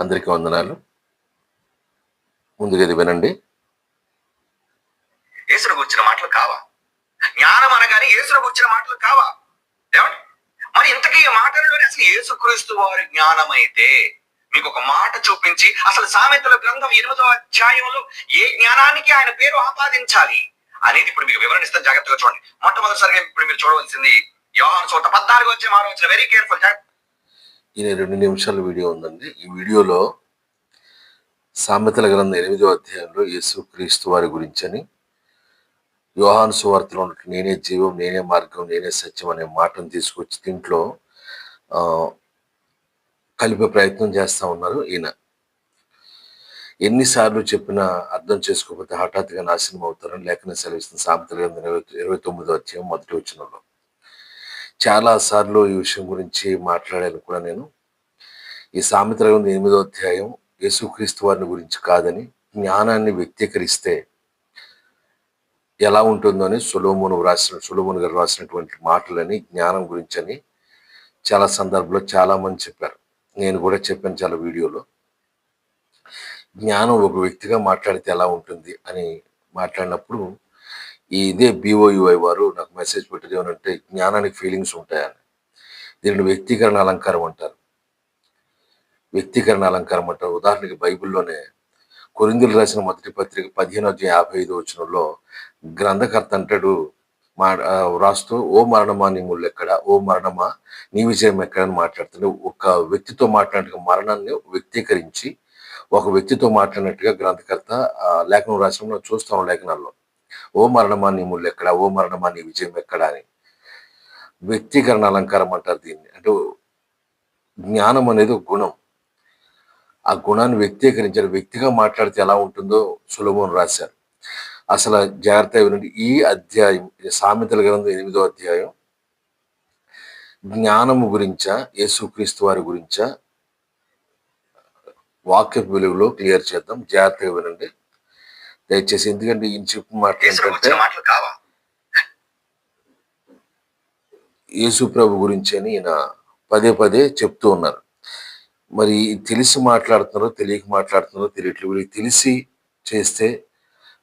అందరికీ వందనాలు. ముందుగా ఇది వినండి. యేసును గుర్చిన మాటలు కావా? జ్ఞానం అనగానే యేసును గుర్చిన మాటలు కావా? ఏమండి? మరి ఇంతకీ ఈ మాటల్లోనే అసలు యేసుక్రీస్తు వారి జ్ఞానం అయితే మీకు ఒక మాట చూపించి అసలు సామెతల గ్రంథం ఎనిమిదో అధ్యాయంలో ఏ జ్ఞానానికి ఆయన పేరు ఆపాదించాలి అనేది ఇప్పుడు మీకు వివరణిస్తాను. జాగ్రత్తగా చూడండి. మొట్టమొదటిసారిగా ఇప్పుడు మీరు చూడవలసింది యోహాను చోట పద్నాలుగు వచ్చే మారవచ్చిన వెరీ కేర్ఫుల్ ఇది రెండు నిమిషాల వీడియో ఉందండి. ఈ వీడియోలో సామెతల గ్రంథం ఎనిమిదో అధ్యాయంలో యేసు క్రీస్తు వారి గురించని యోహాను సువార్తలో ఉన్నట్టు నేనే జీవం నేనే మార్గం నేనే సత్యం అనే మాటను తీసుకొచ్చి దీంట్లో కలిపే ప్రయత్నం చేస్తా ఉన్నారు ఈయన. ఎన్నిసార్లు చెప్పినా అర్థం చేసుకోకపోతే హఠాత్తుగా నాశనం అవుతారని లేఖన సెలవిస్తున్న సామెతల గ్రంథం ఇరవై ఇరవై తొమ్మిదో అధ్యాయం మొదటి వచ్చినలో చాలా సార్లు ఈ విషయం గురించి మాట్లాడాను కూడా నేను. ఈ సామెతల గ్రంథం ఎనిమిదో అధ్యాయం యేసుక్రీస్తు వారిని గురించి కాదని జ్ఞానాన్ని వ్యక్తీకరిస్తే ఎలా ఉంటుందో అని సులోమును రాసిన సులోమును గారు రాసినటువంటి మాటలని జ్ఞానం గురించి అని చాలా సందర్భంలో చాలా మంది చెప్పారు. నేను కూడా చెప్పాను చాలా వీడియోలో. జ్ఞానం ఒక వ్యక్తిగా మాట్లాడితే ఎలా ఉంటుంది అని మాట్లాడినప్పుడు ఇదే బీఓయుఐ వారు నాకు మెసేజ్ పెట్టేది ఏమనంటే జ్ఞానానికి ఫీలింగ్స్ ఉంటాయని. దీనిని వ్యక్తీకరణ అలంకారం అంటారు. వ్యక్తీకరణ అలంకారం అంటారు. ఉదాహరణకి బైబిల్లోనే కొరిందులు రాసిన మొదటి పత్రిక పదిహేను అధ్యాయం యాభై ఐదు వచ్చినలో గ్రంథకర్త అంటాడు మా వ్రాస్తూ రాస్తూ ఓ మరణమా నీ ముళ్ళు ఎక్కడ? ఓ మరణమా నీ విజయం ఎక్కడ? అని మాట్లాడుతుంది ఒక వ్యక్తితో మాట్లాడిన మరణాన్ని వ్యక్తీకరించి ఒక వ్యక్తితో మాట్లాడినట్టుగా గ్రంథకర్త లేఖనం రాసిన చూస్తాం లేఖనాల్లో. ఓ మరణమా నీ ముళ్ళు ఎక్కడ ఓ మరణమా నీ విజయం ఎక్కడ అని. వ్యక్తీకరణ అలంకారం అంటారు దీన్ని. అంటే జ్ఞానం అనేది ఒక గుణం. ఆ గుణాన్ని వ్యక్తీకరించారు. వ్యక్తిగా మాట్లాడితే ఎలా ఉంటుందో సులభం రాశారు. అసలు జాగ్రత్త వినండి. ఈ అధ్యాయం సామెతల గ్రంథం ఎనిమిదో అధ్యాయం జ్ఞానము గురించా యేసుక్రీస్తు వారి గురించా వాక్య వెలుగులో క్లియర్ చేద్దాం. జాగ్రత్తగా వినండి. దయచేసి ఎందుకంటే ఈయన ఏంటంటే గుర్చిన మాటలు కావా? యేసు ప్రభు గురించి అని ఈయన పదే పదే చెప్తూ ఉన్నారు. మరి తెలిసి మాట్లాడుతున్నారో తెలియక మాట్లాడుతున్నారో తెలియట్లేదు. వీళ్ళకి తెలిసి చేస్తే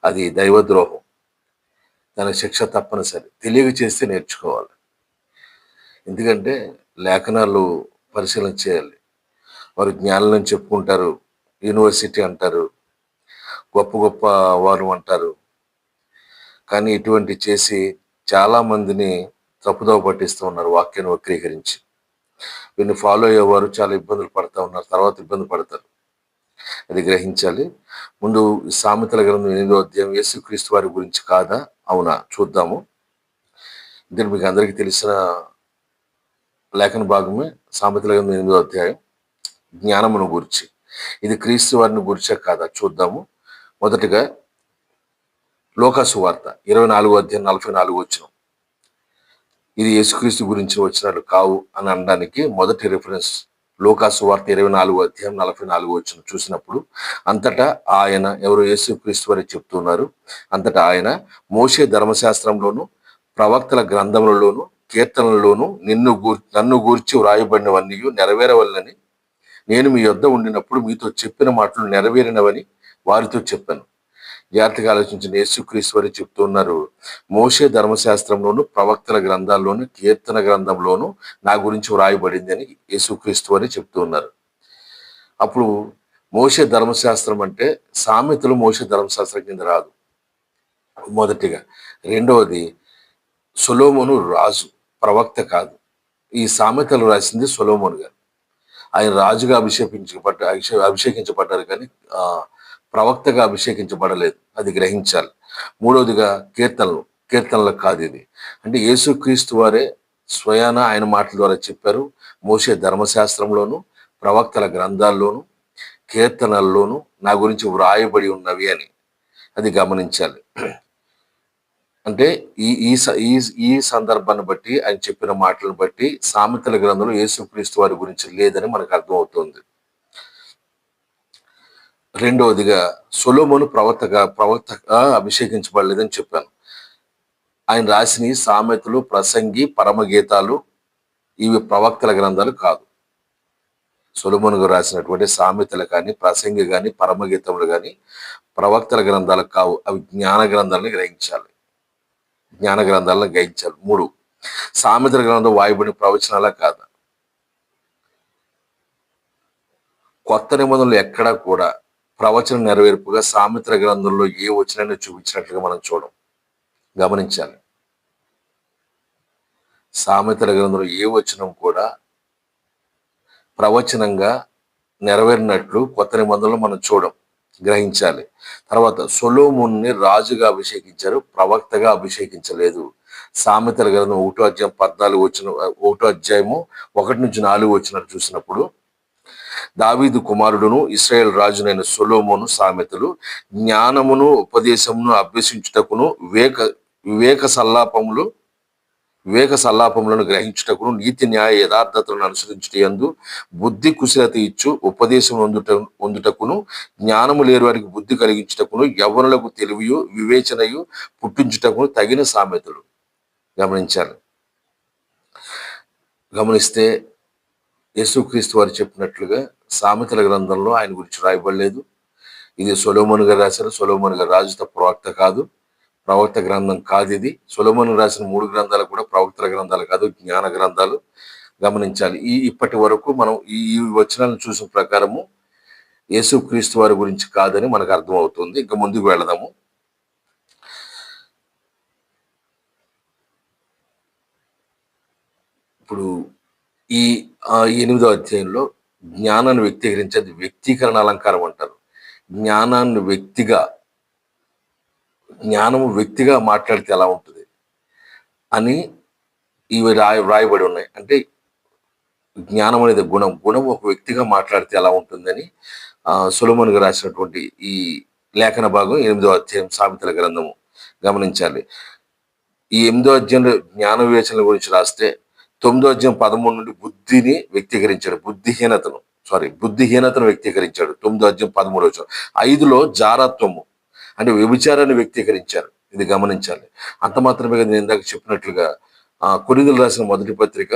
అది దైవద్రోహం. దానికి శిక్ష తప్పనిసరి. తెలియక చేస్తే నేర్చుకోవాలి. ఎందుకంటే లేఖనాలు పరిశీలన చేయాలి. వారు జ్ఞానులను చెప్పుకుంటారు. యూనివర్సిటీ అంటారు. గొప్ప గొప్ప వారు అంటారు. కానీ ఇటువంటి చేసి చాలా మందిని తప్పుదోవ పట్టిస్తూ ఉన్నారు వాక్యాన్ని వక్రీకరించి. వీళ్ళు ఫాలో అయ్యేవారు చాలా ఇబ్బందులు పడతా ఉన్నారు తర్వాత ఇబ్బంది పడతారు. అది గ్రహించాలి. ముందు సామెతల గ్రంథం ఎనిమిదో అధ్యాయం యేసుక్రీస్తు వారి గురించి కాదా? అవునా? చూద్దాము. ఇది మీకు అందరికీ తెలిసిన లేఖన భాగమే సామెతల గ్రంథం ఎనిమిదో అధ్యాయం. జ్ఞానమును గురించి. ఇది క్రీస్తు వారిని గురించే కాదా? చూద్దాము. మొదటగా లోకాసు వార్త ఇరవై నాలుగో అధ్యాయం నలభై నాలుగు వచ్చిన ఇది యేసుక్రీస్తు గురించి వచ్చినట్లు కావు అని అనడానికి మొదటి రిఫరెన్స్ లోకాసు వార్త ఇరవై నాలుగు అధ్యాయం నలభై నాలుగు వచ్చిన చూసినప్పుడు అంతటా ఆయన ఎవరు యేసుక్రీస్తు వారి చెప్తున్నారు. అంతటా ఆయన మోసే ధర్మశాస్త్రంలోను ప్రవక్తల గ్రంథములలోను కీర్తనలలోను నిన్ను గూర్ నన్ను గూర్చి వ్రాయబడినవన్నీ నెరవేరవల్లని నేను మీ యొద్ద ఉండినప్పుడు మీతో చెప్పిన మాటలు నెరవేరినవని వారితో చెప్పాను. జాగ్రత్తగా ఆలోచించిన యేసుక్రీస్తు చెప్తూ ఉన్నారు మోసే ధర్మశాస్త్రంలోను ప్రవక్తల గ్రంథాల్లోను కీర్తన గ్రంథంలోను నా గురించి వ్రాయబడింది అని యేసుక్రీస్తు అని చెప్తూ ఉన్నారు. అప్పుడు మోసే ధర్మశాస్త్రం అంటే సామెతలు మోసే ధర్మశాస్త్రం కింద రాదు. మొదటిగా రెండవది సొలోమోను రాజు ప్రవక్త కాదు. ఈ సామెతలు రాసింది సొలోమోను గారు. ఆయన రాజుగా అభిషేకించబడ్డ అభిషే- అభిషేకించబడ్డారు కానీ ఆ ప్రవక్తగా అభిషేకించబడలేదు. అది గ్రహించాలి. మూడవదిగా కీర్తనలు. కీర్తనలు కాదు ఇది అంటే యేసుక్రీస్తు వారే స్వయాన ఆయన మాటల ద్వారా చెప్పారు. మోసే ధర్మశాస్త్రంలోను ప్రవక్తల గ్రంథాల్లోను కీర్తనల్లోను నా గురించి వ్రాయబడి ఉన్నవి అని అది గమనించాలి. అంటే ఈ ఈ స- ఈ ఈ సందర్భాన్ని బట్టి ఆయన చెప్పిన మాటలను బట్టి సామెతల గ్రంథంలో యేసుక్రీస్తు వారి గురించి లేదని మనకు అర్థమవుతుంది. రెండవదిగా సొలోమోను ప్రవర్తగా ప్రవర్తక అభిషేకించబడలేదని చెప్పాను. ఆయన రాసిన సామెతలు ప్రసంగి పరమగీతాలు ఇవి ప్రవక్తల గ్రంథాలు కాదు. సొలమును రాసినటువంటి సామెతలు కానీ ప్రసంగి కానీ పరమగీతములు కానీ ప్రవక్తల గ్రంథాలు కావు. అవి జ్ఞాన గ్రంథాలను గ్రహించాలి. జ్ఞాన గ్రంథాలను గ్రహించాలి. మూడు సామెతల గ్రంథం వాయుబడిన ప్రవచనాల కాదా? కొత్త నిబంధనలు ఎక్కడా కూడా ప్రవచన నెరవేర్పుగా సామిత్ర గ్రంథంలో ఏ వచనాన్ని చూపించినట్లుగా మనం చూడం? గమనించాలి. సామెతల గ్రంథంలో ఏ వచనం కూడా ప్రవచనంగా నెరవేరినట్లు కొత్త నిబంధనలు మనం చూడం గ్రహించాలి. తర్వాత సొలోముని రాజుగా అభిషేకించారు ప్రవక్తగా అభిషేకించలేదు. సామెతల గ్రంథం ఒకటో అధ్యాయం పద్నాలుగు వచ్చిన ఒకటో అధ్యాయము ఒకటి నుంచి నాలుగు వచ్చినట్టు చూసినప్పుడు దావీదు కుమారుడును ఇస్రాయేల్ రాజునైన సొలోమోను సామెతలు జ్ఞానమును ఉపదేశమును అభ్యసించుటకును వివేక వివేక సల్లాపములు వివేక సల్లాపములను గ్రహించుటకును నీతి న్యాయ యథార్థతలను అనుసరించుట ఎందు బుద్ధి కుశలత ఇచ్చు ఉపదేశం అందుట పొందుటకును జ్ఞానము లేని వారికి బుద్ధి కలిగించుటకును యవ్వనులకు తెలివియు వివేచనయు పుట్టించుటకును తగిన సామెతలు. గమనించాలి. గమనిస్తే యేసుక్రీస్తు వారు చెప్పినట్లుగా సామెతల గ్రంథంలో ఆయన గురించి రాయబడలేదు. ఇది సొలోమోన్ గారు రాశారు. సొలోమోన్ గారు రాజుత ప్రవక్త కాదు. ప్రవక్త గ్రంథం కాదు ఇది. సొలోమోన్ రాసిన మూడు గ్రంథాలు కూడా ప్రవక్తల గ్రంథాలు కాదు జ్ఞాన గ్రంథాలు. గమనించాలి. ఈ ఇప్పటి వరకు మనం ఈ వచనాలను చూసిన ప్రకారము యేసుక్రీస్తు వారి గురించి కాదని మనకు అర్థమవుతుంది. ఇంకా ముందుకు వెళదాము. ఇప్పుడు ఈ ఎనిమిదో అధ్యాయంలో జ్ఞానాన్ని వ్యక్తీకరించేది వ్యక్తీకరణ అలంకారం అంటారు. జ్ఞానాన్ని వ్యక్తిగా జ్ఞానము వ్యక్తిగా మాట్లాడితే ఎలా ఉంటుంది? అని ఇవి రాయ వ్రాయబడి ఉన్నాయి. అంటే జ్ఞానం అనేది గుణం. గుణం ఒక వ్యక్తిగా మాట్లాడితే ఎలా ఉంటుందని ఆ రాసినటువంటి ఈ లేఖన భాగం ఎనిమిదో అధ్యాయం సామెతల గ్రంథము గమనించాలి. ఈ ఎనిమిదో అధ్యాయంలో జ్ఞాన వివేచనల గురించి రాస్తే తొమ్మిదో అధ్యాయం పదమూడు నుండి బుద్ధిని వ్యక్తీకరించాడు. బుద్ధిహీనతను సారీ బుద్ధిహీనతను వ్యక్తీకరించాడు. తొమ్మిదో అధ్యాయం పదమూడు వచ్చాం ఐదులో జారత్వము అంటే వ్యభిచారాన్ని వ్యక్తీకరించారు. ఇది గమనించాలి. అంత మాత్రమే కదా నేను ఇందాక చెప్పినట్లుగా ఆ రాసిన మొదటి పత్రిక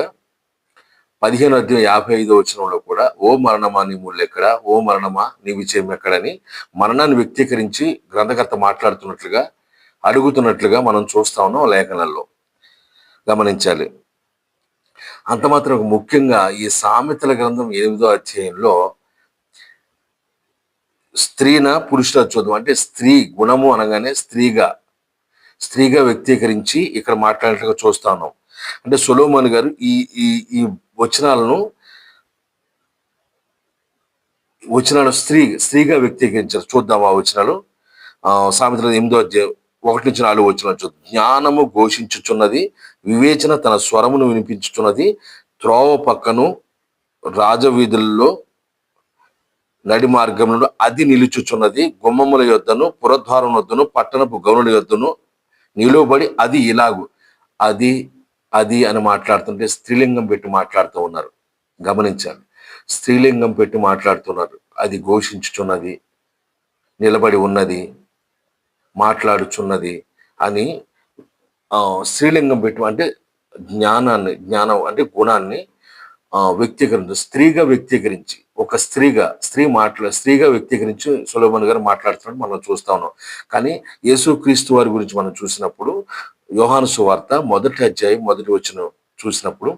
పదిహేను అధ్యాయం యాభై ఐదో వచనంలో కూడా ఓ మరణమా నీ ముళ్ళు ఎక్కడ ఓ మరణమా నీ విజయం ఎక్కడని మరణాన్ని వ్యక్తీకరించి గ్రంథకర్త మాట్లాడుతున్నట్లుగా అడుగుతున్నట్లుగా మనం చూస్తా ఉన్నాం లేఖనాల్లో. గమనించాలి. అంత మాత్రం ముఖ్యంగా ఈ సామెతల గ్రంథం ఎనిమిదో అధ్యాయంలో స్త్రీన పురుషుల చూద్దాం. అంటే స్త్రీ గుణము అనగానే స్త్రీగా స్త్రీగా వ్యక్తీకరించి ఇక్కడ మాట్లాడినట్టుగా చూస్తా ఉన్నాం అంటే సులోమన్ గారు ఈ ఈ ఈ వచనాలను వచనాలు స్త్రీ స్త్రీగా వ్యక్తీకరించారు. చూద్దాం ఆ వచనాలు. సామెతల ఎనిమిదో అధ్యాయం ఒకటి నుంచి నాలుగు వచ్చిన జ్ఞానము ఘోషించుచున్నది వివేచన తన స్వరమును వినిపించుచున్నది త్రోవ పక్కను రాజవీధుల్లో నడి మార్గంలో అది నిలుచుచున్నది గుమ్మముల యొద్దను పురద్వారం వద్దను పట్టణపు గౌనుల యొద్దను నిలువబడి అది ఇలాగు. అది అది అని మాట్లాడుతుంటే స్త్రీలింగం పెట్టి మాట్లాడుతూ ఉన్నారు. గమనించాలి. స్త్రీలింగం పెట్టి మాట్లాడుతున్నారు. అది ఘోషించుచున్నది నిలబడి ఉన్నది. మాట్లాడుచున్నది అని స్త్రీలింగం పెట్టి అంటే జ్ఞానాన్ని జ్ఞానం అంటే గుణాన్ని వ్యక్తీకరించు స్త్రీగా వ్యక్తీకరించి ఒక స్త్రీగా స్త్రీ మాట్లా స్త్రీగా వ్యక్తీకరించి సులభన్ గారు మాట్లాడుతున్నట్టు మనం చూస్తా ఉన్నాం. కానీ యేసుక్రీస్తు వారి గురించి మనం చూసినప్పుడు యోహాను సువార్త మొదటి అధ్యాయం మొదటి వచ్చిన చూసినప్పుడు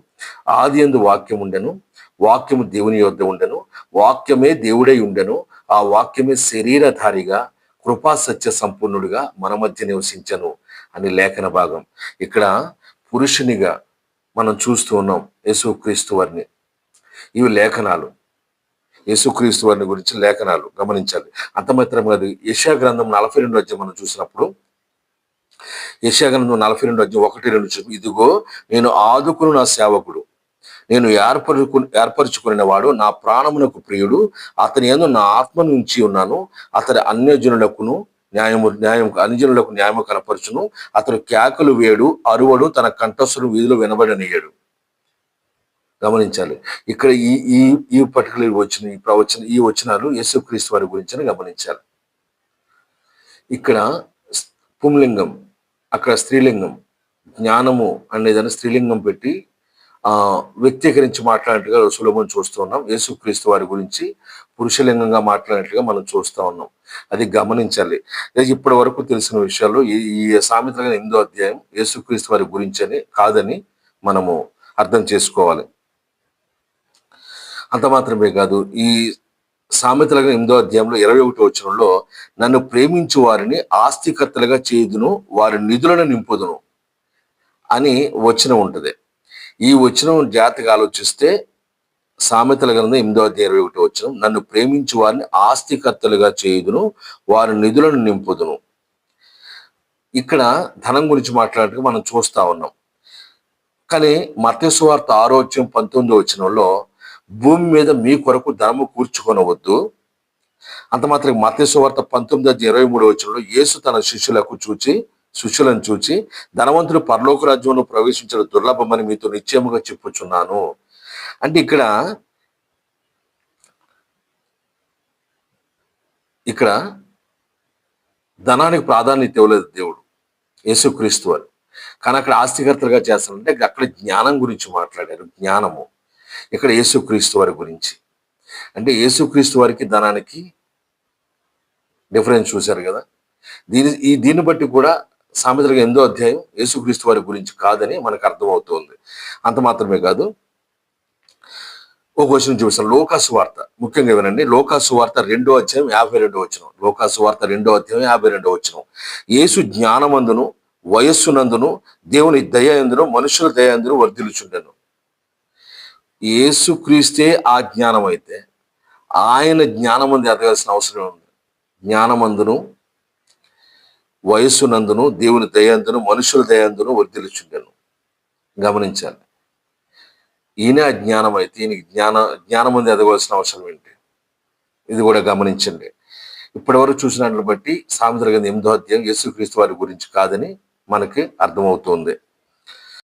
ఆది ఎందు వాక్యం ఉండెను వాక్యము దేవుని యొద్ద ఉండెను వాక్యమే దేవుడై ఉండెను ఆ వాక్యమే శరీరధారిగా కృపా సత్య సంపూర్ణుడిగా మన మధ్య నివసించను అని లేఖన భాగం. ఇక్కడ పురుషునిగా మనం చూస్తూ ఉన్నాం యేసుక్రీస్తు వారిని. ఇవి లేఖనాలు. యేసుక్రీస్తు వారిని గురించి లేఖనాలు గమనించాలి. అంతమాత్రం కాదు యశా గ్రంథం నలభై రెండు అధ్యాయం మనం చూసినప్పుడు యశా గ్రంథం నలభై రెండు అధ్యాయం ఒకటి రెండు చూసి ఇదిగో నేను ఆదుకును నా సేవకుడు. నేను ఏర్పరుకు ఏర్పరచుకునే వాడు నా ప్రాణమునకు ప్రియుడు. అతని యందు నా ఆత్మను ఉంచి ఉన్నాను. అతని అన్యజనులకును న్యాయము న్యాయం అన్యజనులకు న్యాయము కనపరచును అతడు కేకలు వేడు అరువడు తన కంఠస్సును వీధిలో వినబడనియడు. గమనించాలి. ఇక్కడ ఈ ఈ ఈ పర్టికులర్ వచ్చిన ఈ ప్రవచన ఈ వచనాలు యేసుక్రీస్తు వారి గురించి గమనించాలి. ఇక్కడ పుంలింగం అక్కడ స్త్రీలింగం జ్ఞానము అనేదాన్ని స్త్రీలింగం పెట్టి వ్యక్తీకరించి మాట్లాడినట్టుగా సులభం చూస్తూ ఉన్నాం. యేసుక్రీస్తు వారి గురించి పురుషలింగంగా మాట్లాడినట్టుగా మనం చూస్తూ ఉన్నాం. అది గమనించాలి. ఇప్పటి వరకు తెలిసిన విషయాలు ఈ ఈ సామెతలుగా ఎనిమిదో అధ్యాయం యేసుక్రీస్తు వారి గురించి అని కాదని మనము అర్థం చేసుకోవాలి. అంత మాత్రమే కాదు ఈ సామెతలుగా ఎనిమిదో అధ్యాయంలో ఇరవై ఒకటి వచ్చినంలో నన్ను ప్రేమించు వారిని ఆస్తికర్తలుగా చేయుదును వారి నిధులను నింపుదును అని వచనం ఉంటుంది. ఈ వచనం జాతిగా ఆలోచిస్తే సామెతల గ్రంథం ఎనిమిదో అధ్యాయం ఇరవై ఒకటి వచ్చిన నన్ను ప్రేమించి వారిని ఆస్తికర్తలుగా చేయుదును వారి నిధులను నింపుదును. ఇక్కడ ధనం గురించి మాట్లాడటం మనం చూస్తా ఉన్నాం. కానీ మత్స్యవార్త ఆరోగ్యం పంతొమ్మిదో వచనంలో భూమి మీద మీ కొరకు ధనము కూర్చుకొనవద్దు. అంత మాత్రం మతేశ్వార్త పంతొమ్మిది ఇరవై మూడు వచనంలో యేసు తన శిష్యులకు చూచి శిష్యులను చూచి ధనవంతుడు పరలోక రాజ్యంలో ప్రవేశించడం దుర్లభమని మీతో నిశ్చయముగా చెప్పుచున్నాను. అంటే ఇక్కడ ఇక్కడ ధనానికి ప్రాధాన్యత ఇవ్వలేదు దేవుడు యేసుక్రీస్తు వారు కానీ అక్కడ ఆస్తికర్తలుగా చేస్తారంటే అక్కడ జ్ఞానం గురించి మాట్లాడారు జ్ఞానము. ఇక్కడ యేసుక్రీస్తు వారి గురించి. అంటే యేసుక్రీస్తు వారికి ధనానికి డిఫరెన్స్ చూశారు కదా. దీని ఈ దీన్ని బట్టి కూడా సామెతలకు ఎందో అధ్యాయం యేసుక్రీస్తు వారి గురించి కాదని మనకు అర్థమవుతోంది. అంత మాత్రమే కాదు. ఒక క్వశ్చన్ చూపిస్తాను లోకాసు వార్త. ముఖ్యంగా వినండి. లోకాసు వార్త రెండో అధ్యాయం యాభై రెండో వచ్చిన లోకాసు వార్త రెండో అధ్యాయం యాభై రెండో వచ్చిన యేసు జ్ఞానమందును వయస్సునందును దేవుని దయ ఎందును మనుషుల దయ ఎందును వర్ధిల్చుండెను యేసుక్రీస్తే ఆ జ్ఞానం అయితే ఆయన జ్ఞానమంది ఎదగాల్సిన అవసరం ఉంది జ్ఞానమందును వయస్సునందును దేవుని దయందును మనుషుల దయందును వర్ధిల్చుండెను గమనించాలి. ఈయన జ్ఞానం అయితే ఈయనకి జ్ఞాన జ్ఞానం అంది ఎదగవలసిన అవసరం ఏంటి? ఇది కూడా గమనించండి. ఇప్పటివరకు చూసిన దాన్ని బట్టి సామెతల ఎనిమిదో అధ్యాయం యేసుక్రీస్తు వారి గురించి కాదని మనకి అర్థమవుతుంది.